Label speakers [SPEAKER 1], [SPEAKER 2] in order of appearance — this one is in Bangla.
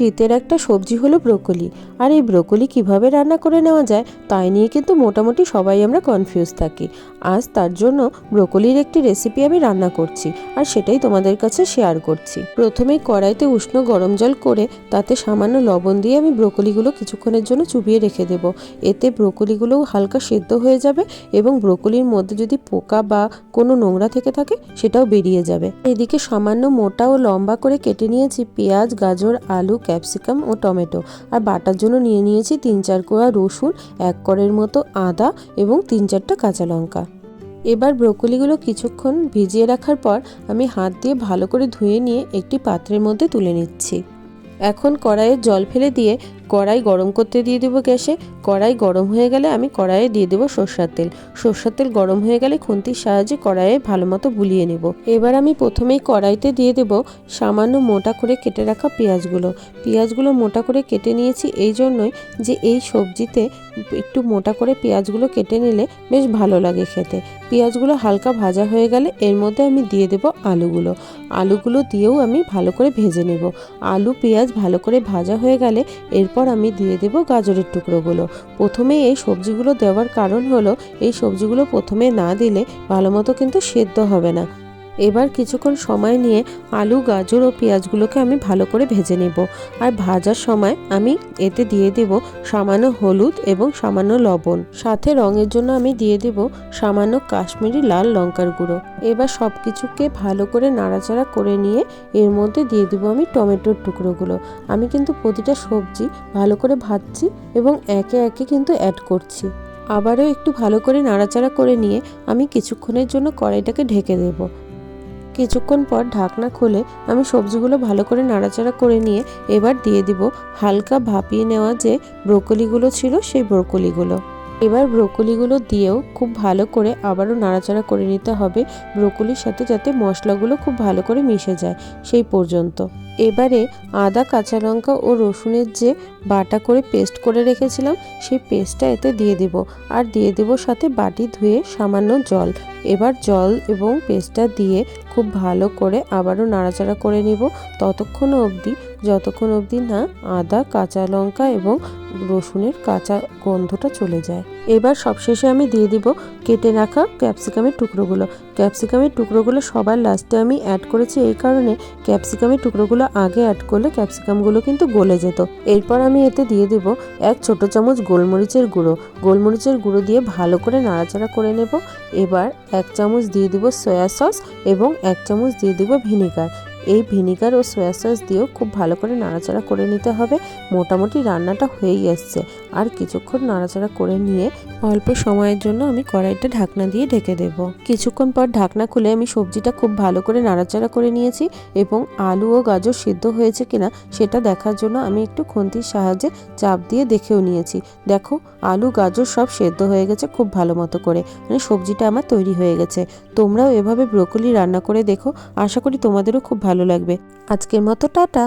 [SPEAKER 1] শীতের একটা সবজি হলো ব্রোকলি। আর এই ব্রোকলি কীভাবে রান্না করে নেওয়া যায়, তাই নিয়ে কিন্তু মোটামুটি সবাই আমরা কনফিউজ থাকি। আজ তার জন্য ব্রোকলির একটি রেসিপি আমি রান্না করছি, আর সেটাই তোমাদের কাছে শেয়ার করছি। প্রথমেই কড়াইতে উষ্ণ গরম জল করে তাতে সামান্য লবণ দিয়ে আমি ব্রোকলিগুলো কিছুক্ষণের জন্য চুবিয়ে রেখে দেব। এতে ব্রোকলিগুলোও হালকা সেদ্ধ হয়ে যাবে এবং ব্রোকলির মধ্যে যদি পোকা বা কোনো নোংরা থেকে থাকে, সেটাও বেরিয়ে যাবে। এদিকে সামান্য মোটা ও লম্বা করে কেটে নিয়েছি পেঁয়াজ, গাজর, আলু ক্যাপসিকাম ও টমেটো। আর বাটার জন্য নিয়ে নিয়েছি তিন চার কোয়া রসুন, এক করের মতো আদা এবং তিন চারটা কাঁচা লঙ্কা। এবার ব্রোকলিগুলো কিছুক্ষণ ভিজিয়ে রাখার পর আমি হাত দিয়ে ভালো করে ধুয়ে নিয়ে একটি পাত্রের মধ্যে তুলে নিচ্ছি। এখন কড়াইয়ে জল ফেলে দিয়ে কড়াই গরম করতে দিয়ে দেবো গ্যাসে। কড়াই গরম হয়ে গেলে আমি কড়াইয়ে দিয়ে দেবো সর্ষার তেল। সর্ষার তেল গরম হয়ে গেলে খুন্তির সাহায্যে কড়াইয়ে ভালো মতো বুলিয়ে নেব। এবার আমি প্রথমেই কড়াইতে দিয়ে দেবো সামান্য মোটা করে কেটে রাখা পেঁয়াজগুলো। পেঁয়াজগুলো মোটা করে কেটে নিয়েছি এই জন্যই যে এই সবজিতে একটু মোটা করে পেঁয়াজগুলো কেটে নিলে বেশ ভালো লাগে খেতে। পেঁয়াজগুলো হালকা ভাজা হয়ে গেলে এর মধ্যে আমি দিয়ে দেবো আলুগুলো। আলুগুলো দিয়েও আমি ভালো করে ভেজে নেব। আলু, পেঁয়াজ ভালো করে ভাজা হয়ে গেলে এরপর আমি দিয়ে দেব গাজরের টুকরোগুলো। প্রথমে এই সবজিগুলো দেওয়ার কারণ হলো, এই সবজিগুলো প্রথমে না দিলে ভালো মতো কিন্তু সেদ্ধ হবে না। এবার কিছুক্ষণ সময় নিয়ে আলু, গাজর ও পেঁয়াজগুলোকে আমি ভালো করে ভেজে নেব। আর ভাজার সময় আমি এতে দিয়ে দেব সামান্য হলুদ এবং সামান্য লবণ। সাথে রঙের জন্য আমি দিয়ে দেব সামান্য কাশ্মীরি লাল লঙ্কার গুঁড়ো। এবার সব কিছুকে ভালো করে নাড়াচাড়া করে নিয়ে এর মধ্যে দিয়ে দেবো আমি টমেটোর টুকরোগুলো। আমি কিন্তু প্রতিটা সবজি ভালো করে ভাজছি এবং একে একে কিন্তু অ্যাড করছি। আবারও একটু ভালো করে নাড়াচাড়া করে নিয়ে আমি কিছুক্ষণের জন্য কড়াইটাকে ঢেকে দেবো। কিছুক্ষণ পর ঢাকনা খুলে আমি সবজিগুলো ভালো করে নাড়াচাড়া করে নিয়ে এবার দিয়ে দিব হালকা ভাপিয়ে নেওয়া যে ব্রোকলিগুলো ছিল সেই ব্রোকলিগুলো। এবার ব্রোকলিগুলো দিয়েও খুব ভালো করে আবারও নাড়াচাড়া করে নিতে হবে ব্রোকলির সাথে যাতে মশলাগুলো খুব ভালো করে মিশে যায় সেই পর্যন্ত। এবারে আদা, কাঁচা লঙ্কা ও রসুনের যে বাটা করে পেস্ট করে রেখেছিলাম, সেই পেস্টটা এতে দিয়ে দেব। আর দিয়ে দেব সাথে বাটি ধুয়ে সামান্য জল। এবার জল এবং পেস্টটা দিয়ে খুব ভালো করে আবারও নাড়াচাড়া করে নিব। ততক্ষণ অবধি, যতক্ষণ অবধি না আদা, কাঁচা লঙ্কা এবং রসুনের কাঁচা গন্ধটা চলে যায়। এবার সবশেষে আমি দিয়ে দিব কেটে রাখা ক্যাপসিকামের টুকরোগুলো। ক্যাপসিকামের টুকরোগুলো সবার লাস্টে আমি অ্যাড করেছি এই কারণে ক্যাপসিকামের টুকরোগুলো আগে অ্যাড করলে ক্যাপসিকামগুলো কিন্তু গলে যেত। এরপর আমি এতে দিয়ে দেব এক ছোট চামচ গোলমরিচের গুঁড়ো। গোলমরিচের গুঁড়ো দিয়ে ভালো করে নাড়াচাড়া করে নেব। এবার এক চামচ দিয়ে দিব সয়া সস এবং এক চামচ দিয়ে দিব ভিনিগার। এই ভিনিগার ও সয়া সস দিয়েও খুব ভালো করে নাড়াচাড়া করে নিতে হবে। মোটামুটি রান্নাটা হয়েই আসছে আর কিছুক্ষণ নাড়াচাড়া করে নিয়ে অল্প সময়ের জন্য আমি কড়াইটা ঢাকনা দিয়ে ঢেকে দেব। কিছুক্ষণ পর ঢাকনা খুলে আমি সবজিটা খুব ভালো করে নাড়াচাড়া করে নিয়েছি এবং আলু ও গাজর সিদ্ধ হয়েছে কিনা সেটা দেখার জন্য আমি একটু খুন্তির সাহায্যে চাপ দিয়ে দেখেও নিয়েছি। দেখো, আলু, গাজর সব সেদ্ধ হয়ে গেছে খুব ভালো মতো করে। মানে সবজিটা আমার তৈরি হয়ে গেছে। তোমরাও এভাবে ব্রোকলি রান্না করে দেখো। আশা করি তোমাদেরও খুব ভালো লাগবে। আজকের মতো টাটা।